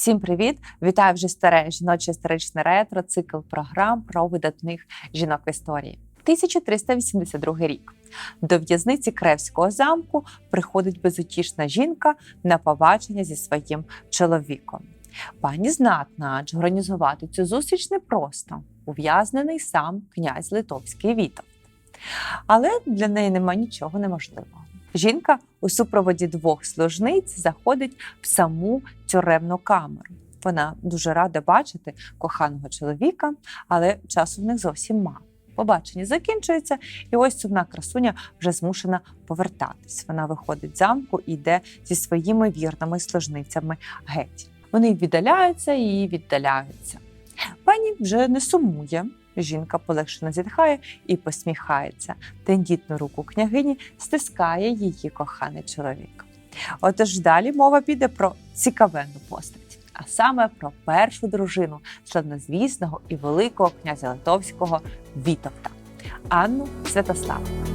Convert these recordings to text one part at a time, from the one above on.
Всім привіт! Вітаю вже старе жіноче історичне ретро, цикл програм про видатних жінок в історії. 1382 рік. До в'язниці Кревського замку приходить безутішна жінка на побачення зі своїм чоловіком. Пані знатна, адже організувати цю зустріч непросто. Ув'язнений сам князь Литовський Вітов. Але для неї нема нічого неможливого. Жінка у супроводі двох служниць заходить в саму тюремну камеру. Вона дуже рада бачити коханого чоловіка, але часу в них зовсім мало. Побачення закінчується, і ось сумна красуня вже змушена повертатись. Вона виходить з замку і йде зі своїми вірними служницями геть. Вони віддаляються і віддаляються. Пані вже не сумує. Жінка полегшено зітхає і посміхається. Тендітну руку княгині стискає її коханий чоловік. Отож далі мова піде про цікавенну постать, а саме про першу дружину славнозвісного і великого князя Литовського Вітовта Анну Святославу.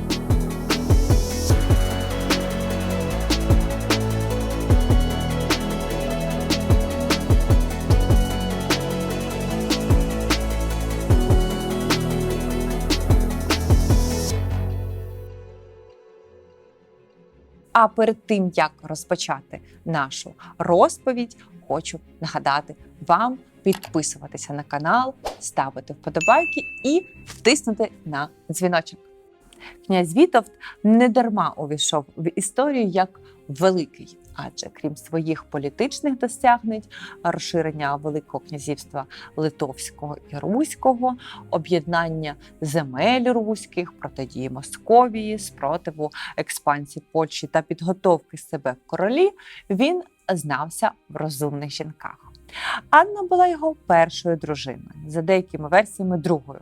А перед тим як розпочати нашу розповідь, хочу нагадати вам підписуватися на канал, ставити вподобайки і втиснути на дзвіночок. Князь Вітовт не дарма увійшов в історію як великий, адже крім своїх політичних досягнень, розширення Великого князівства Литовського і Руського, об'єднання земель руських, протидії Московії, спротиву експансії Польщі та підготовки себе в королі, він знався в розумних жінках. Анна була його першою дружиною, за деякими версіями другою.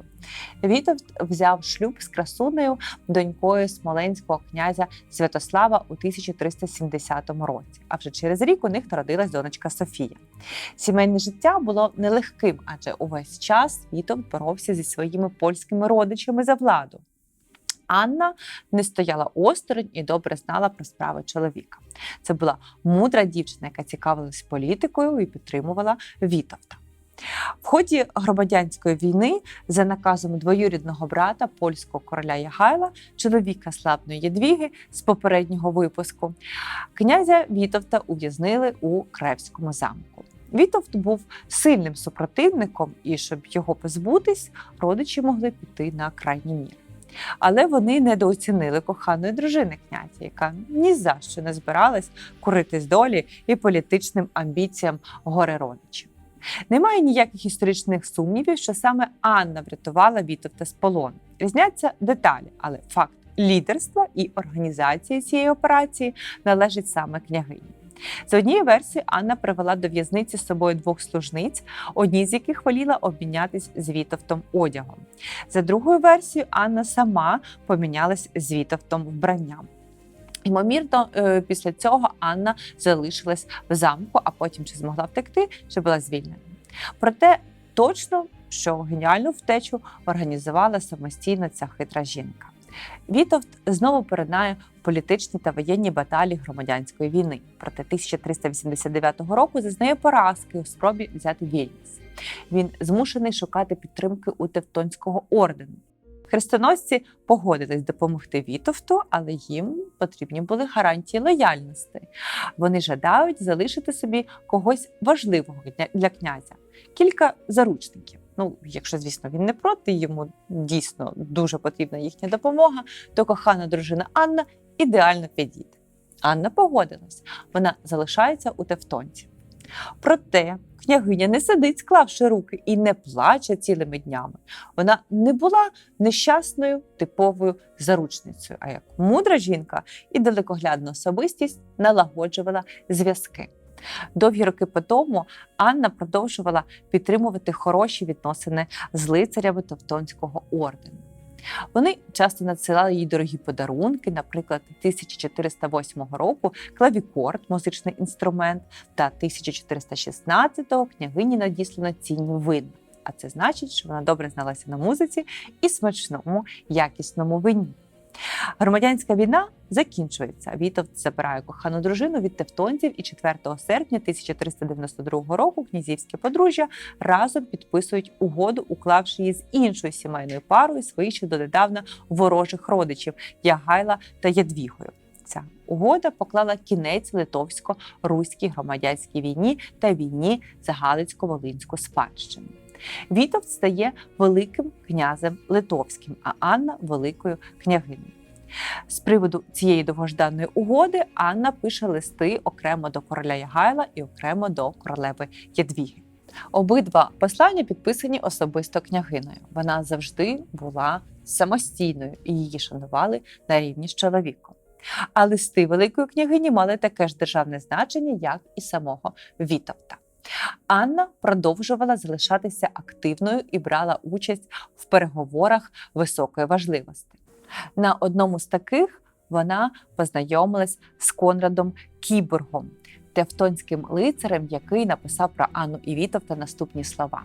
Вітовт взяв шлюб з красунею, донькою смоленського князя Святослава у 1370 році. А вже через рік у них народилась донечка Софія. Сімейне життя було нелегким, адже увесь час Вітовт боровся зі своїми польськими родичами за владу. Анна не стояла осторонь і добре знала про справи чоловіка. Це була мудра дівчина, яка цікавилась політикою і підтримувала Вітовта. В ході громадянської війни за наказом двоюрідного брата польського короля Ягайла, чоловіка славної Єдвіги з попереднього випуску, князя Вітовта ув'язнили у Кревському замку. Вітовт був сильним супротивником, і щоб його позбутись, родичі могли піти на крайні міри. Але вони недооцінили коханої дружини князя, яка ні за що не збиралась куритись долі і політичним амбіціям горе. Немає ніяких історичних сумнівів, що саме Анна врятувала Вітовта з полону. Різняться деталі, але факт лідерства і організації цієї операції належить саме княгині. За однією версією, Анна привела до в'язниці з собою двох служниць, одній з яких воліла обмінятись з Вітовтом одягом. За другою версією, Анна сама помінялась з Вітовтом вбранням. Ймовірно, е, після цього Анна залишилась в замку, а потім чи змогла втекти, чи була звільнена. Проте точно, що геніальну втечу організувала самостійно ця хитра жінка. Вітовт знову передає політичні та воєнні баталії громадянської війни. Проте 1389 року зазнає поразки у спробі взяти Вільнюс. Він змушений шукати підтримки у Тевтонського ордену. Хрестоносці погодились допомогти Вітовту, але їм потрібні були гарантії лояльності. Вони жадають залишити собі когось важливого для князя, кілька заручників. Ну, якщо, звісно, він не проти, йому дійсно дуже потрібна їхня допомога, то кохана дружина Анна ідеально підійде. Анна погодилась, вона залишається у Тевтонці. Проте княгиня не сидить, склавши руки, і не плаче цілими днями. Вона не була нещасною типовою заручницею, а як мудра жінка і далекоглядна особистість налагоджувала зв'язки. Довгі роки по тому Анна продовжувала підтримувати хороші відносини з лицарями Тевтонського ордену. Вони часто надсилали їй дорогі подарунки, наприклад, 1408 року клавікорд, музичний інструмент, та 1416-го княгині надіслано цінні вина. А це значить, що вона добре зналася на музиці і смачному якісному вині. Громадянська війна закінчується. Вітовт забирає кохану дружину від тевтонців, і 4 серпня 1392 року князівське подружжя разом підписують угоду, уклавши її з іншою сімейною парою своїх ще донедавна ворожих родичів Ягайла та Ядвігою. Ця угода поклала кінець литовсько-руській громадянській війні та війні за Галицько-Волинську спадщину. Вітовт стає великим князем литовським, а Анна великою княгинею. З приводу цієї довгожданої угоди Анна пише листи окремо до короля Ягайла і окремо до королеви Ядвіги. Обидва послання підписані особисто княгиною. Вона завжди була самостійною і її шанували на рівні з чоловіком. А листи Великої княгині мали таке ж державне значення, як і самого Вітовта. Анна продовжувала залишатися активною і брала участь в переговорах високої важливості. На одному з таких вона познайомилась з Конрадом Кіборгом, тевтонським лицарем, який написав про Анну і Вітовта наступні слова: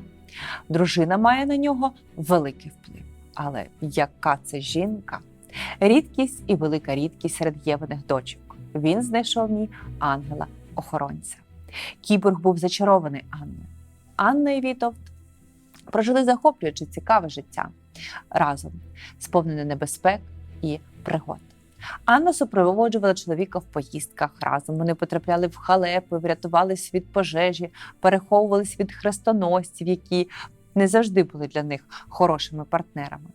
Дружина має на нього великий вплив. Але яка це жінка? Рідкість і велика рідкість серед євиних дочок. Він знайшов в ній ангела-охоронця. Кіборг був зачарований Анною. Анна і Вітовт прожили захоплюючи цікаве життя разом, сповнене небезпек і пригод. Анна супроводжувала чоловіка в поїздках разом. Вони потрапляли в халепи, врятувались від пожежі, переховувались від хрестоносців, які не завжди були для них хорошими партнерами.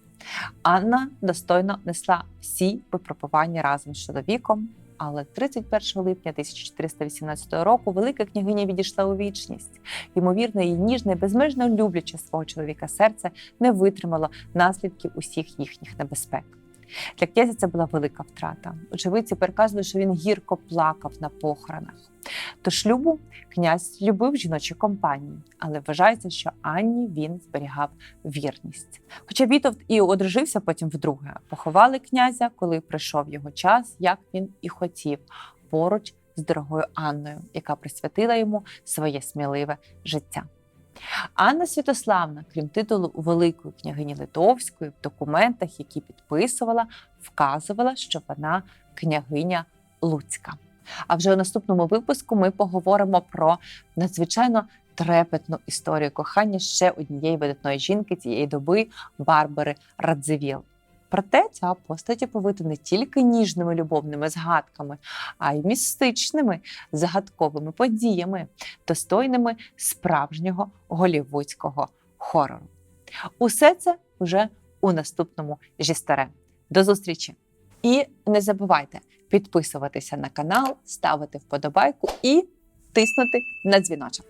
Анна достойно несла всі випробування разом з чоловіком. Але 31 липня 1418 року велика княгиня відійшла у вічність. Ймовірно, її ніжне, безмежно любляче свого чоловіка серце не витримало наслідків усіх їхніх небезпек. Для князя це була велика втрата. Очевидці переказували, що він гірко плакав на похоронах. До шлюбу князь любив жіночі компанії, але вважається, що Анні він зберігав вірність. Хоча Вітовт і одружився потім вдруге, поховали князя, коли прийшов його час, як він і хотів, поруч з дорогою Анною, яка присвятила йому своє сміливе життя. Анна Святославна, крім титулу Великої княгині Литовської, в документах, які підписувала, вказувала, що вона княгиня Луцька. А вже у наступному випуску ми поговоримо про надзвичайно трепетну історію кохання ще однієї видатної жінки цієї доби Барбари Радзивіл. Проте ця постать оповита не тільки ніжними любовними згадками, а й містичними загадковими подіями, достойними справжнього голівудського хорору. Усе це вже у наступному жістаре. До зустрічі! І не забувайте підписуватися на канал, ставити вподобайку і тиснути на дзвіночок.